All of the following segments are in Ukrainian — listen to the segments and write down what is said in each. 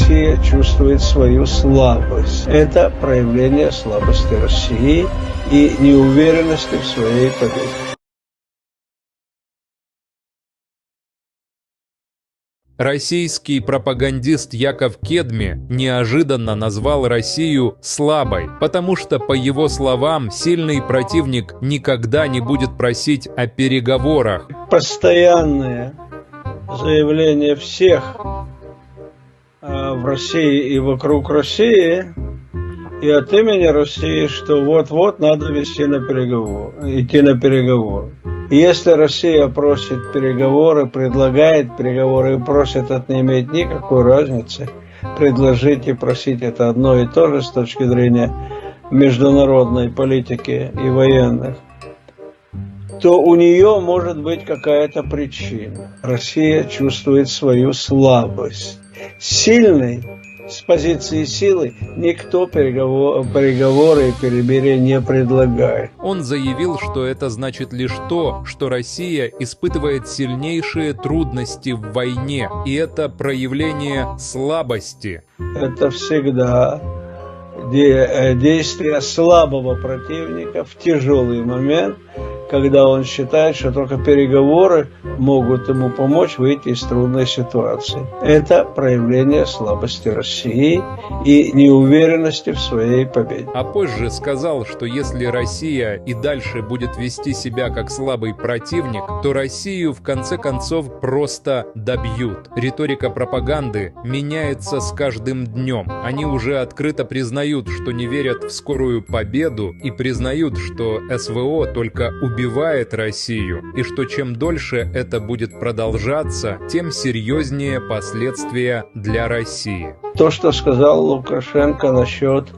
Россия чувствует свою слабость. Это проявление слабости России и неуверенности в своей победе. Российский пропагандист Яков Кедми неожиданно назвал Россию слабой, потому что, по его словам, сильный противник никогда не будет просить о переговорах. Постоянные заявления всех в России и вокруг России и от имени России, что вот-вот надо вести на переговор, идти на переговоры. И Если Россия просит переговоры, предлагает переговоры и просит, это не имеет никакой разницы. Предложить и просить это одно и то же с точки зрения международной политики и военных то у нее может быть какая-то причина. Россия чувствует свою слабость. Сильный с позиции силы никто переговор- переговоры и перемирия не предлагает. Он заявил, что это значит лишь то, что Россия испытывает сильнейшие трудности в войне, и это проявление слабости. Это всегда де- э, действие слабого противника в тяжелый момент, когда он считает, что только переговоры могут ему помочь выйти из трудной ситуации. Это проявление слабости России и неуверенности в своей победе. А позже сказал, что если Россия и дальше будет вести себя как слабый противник, то Россию в конце концов просто добьют. Риторика пропаганды меняется с каждым днем. Они уже открыто признают, что не верят в скорую победу и признают, что СВО только убивает Россию, и что чем дольше это будет продолжаться, тем серьезнее последствия для России. То, что сказал Лукашенко насчет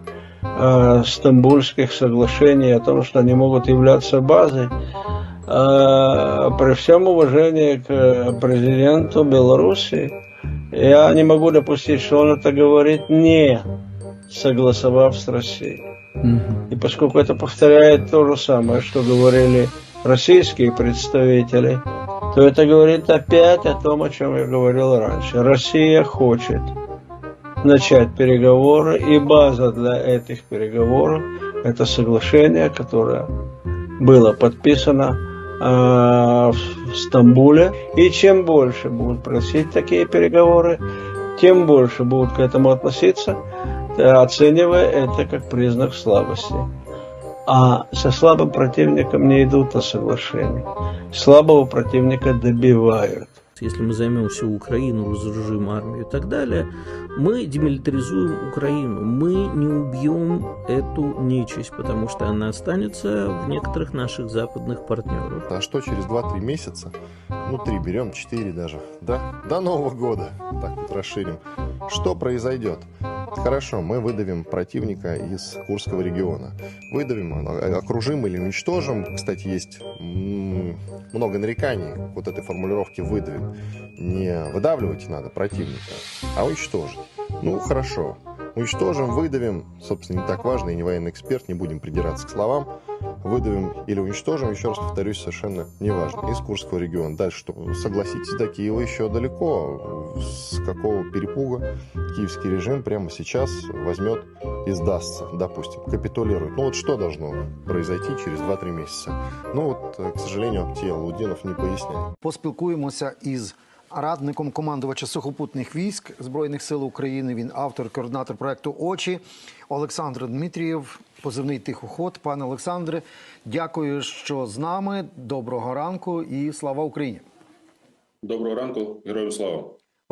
э, стамбульских соглашений о том, что они могут являться базой, э, при всем уважении к президенту Беларуси, я не могу допустить, что он это говорит не согласовав с Россией. И поскольку это повторяет то же самое, что говорили российские представители, то это говорит опять о том, о чем я говорил раньше. Россия хочет начать переговоры, и база для этих переговоров – это соглашение, которое было подписано э, в Стамбуле. И чем больше будут просить такие переговоры, тем больше будут к этому относиться, оценивая это как признак слабости. А со слабым противником не идут на соглашение. Слабого противника добивают. Если мы займем всю Украину, разоружим армию и так далее, мы демилитаризуем Украину. Мы не убьем эту нечисть, потому что она останется в некоторых наших западных партнеров. А что через 2-3 месяца, ну 3 берем, 4 даже, да, до Нового года, так вот расширим, что произойдет? Хорошо, мы выдавим противника из Курского региона. Выдавим, окружим или уничтожим. Кстати, есть много нареканий вот этой формулировки «выдавим». Не выдавливать надо противника, а уничтожить. Ну, хорошо. Уничтожим, выдавим. Собственно, не так важно, и не военный эксперт, не будем придираться к словам. Выдавим или уничтожим, еще раз повторюсь, совершенно неважно. Из Курского региона. Дальше что? Согласитесь, до Киева еще далеко. С какого перепуга киевский режим прямо сейчас возьмет и сдастся, допустим, капитулирует. Ну вот что должно произойти через 2-3 месяца? Ну вот, э, к сожалению, Аптия Лудинов не поясняет. Поспілкуємося із радником командувача сухопутних військ Збройних сил України. Він автор, координатор проекту Очі Олександр Дмитрієв, позивний тихоход. Пане Олександре, дякую, що з нами. Доброго ранку і слава Україні. Доброго ранку, героям слава.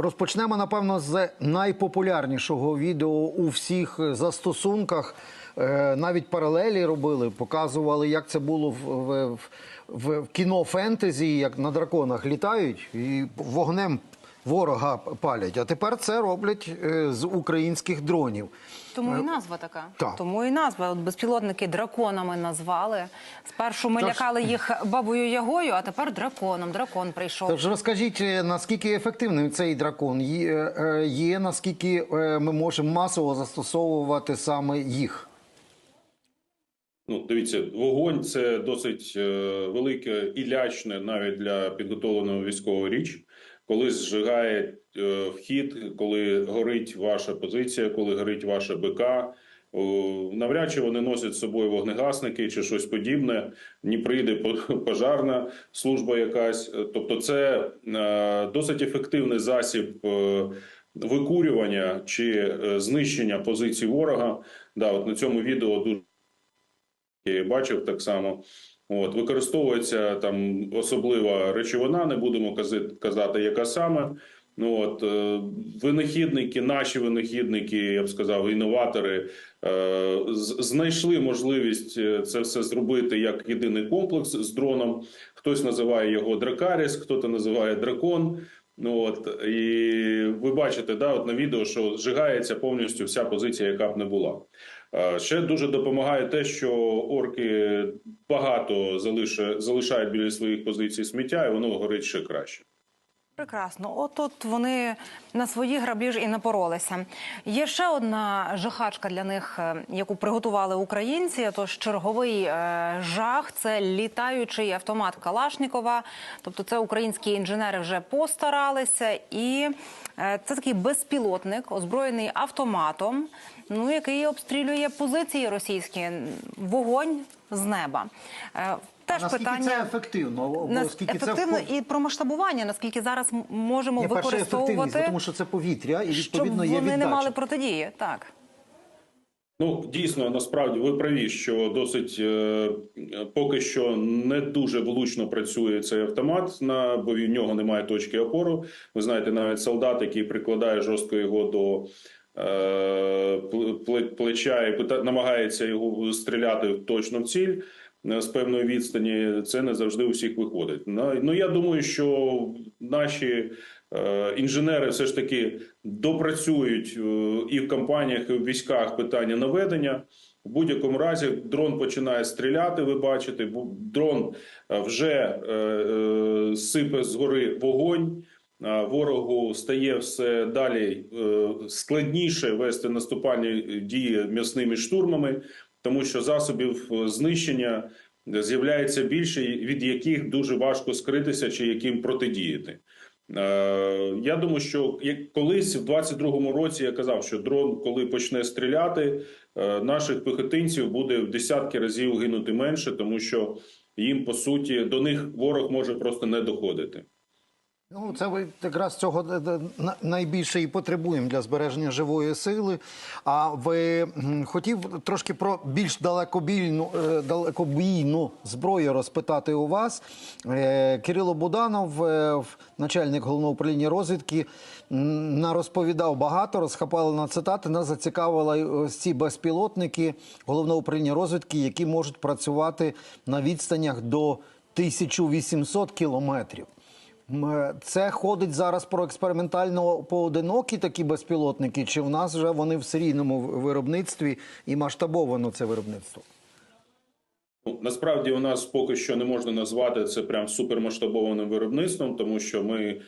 Розпочнемо, напевно, з найпопулярнішого відео у всіх застосунках. Е, Навіть паралелі робили, показували, як це було в, в, в, в кіно фентезі, як на драконах літають і вогнем ворога палять. А тепер це роблять е, з українських дронів. Тому і назва така. Так. Тому і назва. От безпілотники драконами назвали. Спершу ми Тож- лякали їх бабою Ягою, а тепер драконом. Дракон прийшов. Тож розкажіть, е, наскільки ефективним цей дракон є, е, наскільки е, ми можемо масово застосовувати саме їх? Ну, дивіться, вогонь це досить е, велике і лячне навіть для підготовленого військового річ. коли зжигає е, вхід, коли горить ваша позиція, коли горить ваше БК. Навряд чи вони носять з собою вогнегасники чи щось подібне. Не прийде по- пожарна служба якась. Е, Тобто, це досить ефективний засіб викурювання чи знищення позицій ворога. Да, от на цьому відео дуже я бачив так само. От використовується там особлива речовина, не будемо казати, яка саме. Ну от е, винахідники, наші винахідники, я б сказав, інноватори е, знайшли можливість е, це все зробити як єдиний комплекс з дроном. Хтось називає його Дракаріс, хтось називає дракон. Ну от і ви бачите, да, от на відео, що зжигається повністю вся позиція, яка б не була. Е, Ще дуже допомагає те, що орки багато залишають біля своїх позицій сміття, і воно горить ще краще. Прекрасно. От вони на свої граблі ж і напоролися. Є ще одна жахачка для них, е, яку приготували українці. Тож черговий е, жах це літаючий автомат Калашнікова. Тобто, це українські інженери вже постаралися, і е, це такий безпілотник, озброєний автоматом, ну який обстрілює позиції російські. Вогонь з неба. Теж Наскільки питання це ефективно? Бо Нас- скільки ефективно це і про масштабування, наскільки зараз можемо Ні, перше використовувати, тому що це повітря, і щоб відповідно є вони не мали протидії. Так. Ну дійсно, насправді ви праві, що досить е, поки що не дуже влучно працює цей автомат, на бо в нього немає точки опору. Ви знаєте, навіть солдат, який прикладає жорстко його до е, пле- пле- плеча і намагається його стріляти точно в ціль. Е, З певної відстані це не завжди у всіх виходить. Ну, я думаю, що наші е, інженери все ж таки допрацюють е, і в компаніях, і в військах питання наведення. В будь-якому разі дрон починає стріляти. Ви бачите, дрон вже сипе згори вогонь. Ворогу стає все далі складніше вести наступальні дії м'ясними штурмами, тому що засобів е, знищення з'являється більше, від яких дуже важко скритися чи яким протидіяти. Е, Я думаю, що як колись в 22-му році я казав, що дрон, коли почне стріляти, е, наших пехотинців буде в десятки разів гинути менше, тому що їм по суті до них ворог може просто не доходити. Ну, це ви якраз цього найбільше і потребуємо для збереження живої сили. А ви хотів трошки про більш далекобійну, е, далекобійну зброю розпитати у вас. Е, Кирило Буданов, е, начальник головного управління розвідки, м, нарозповідав багато, розхапали на цитати. Нас зацікавили ось ці безпілотники головного управління розвідки, які можуть працювати на відстанях до 1800 кілометрів. М, Це ходить зараз про експериментально поодинокі такі безпілотники, чи в нас вже вони в серійному виробництві і масштабовано це виробництво? Ну, насправді у нас поки що не можна назвати це прям супермасштабованим виробництвом, тому що ми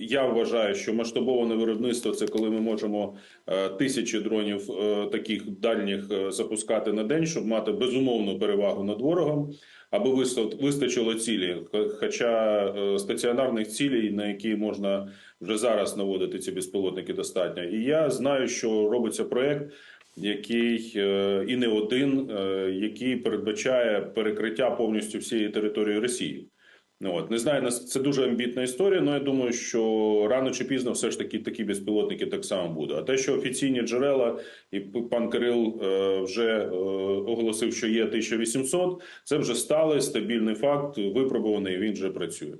я вважаю, що масштабоване виробництво це коли ми можемо е, тисячі дронів е, таких дальніх е, запускати на день, щоб мати безумовну перевагу над ворогом, аби виста- вистачило цілі. Хоча стаціонарних цілей, на які можна вже зараз наводити ці безпілотники, достатньо. І я знаю, що робиться проект який е, і не один, е, який передбачає перекриття повністю всієї території Росії. Ну от не знаю, це дуже амбітна історія. але я думаю, що рано чи пізно все ж таки такі безпілотники так само будуть. А те, що офіційні джерела, і пан Кирил е, вже оголосив, що є 1800, це вже сталий стабільний факт, випробуваний. Він вже працює.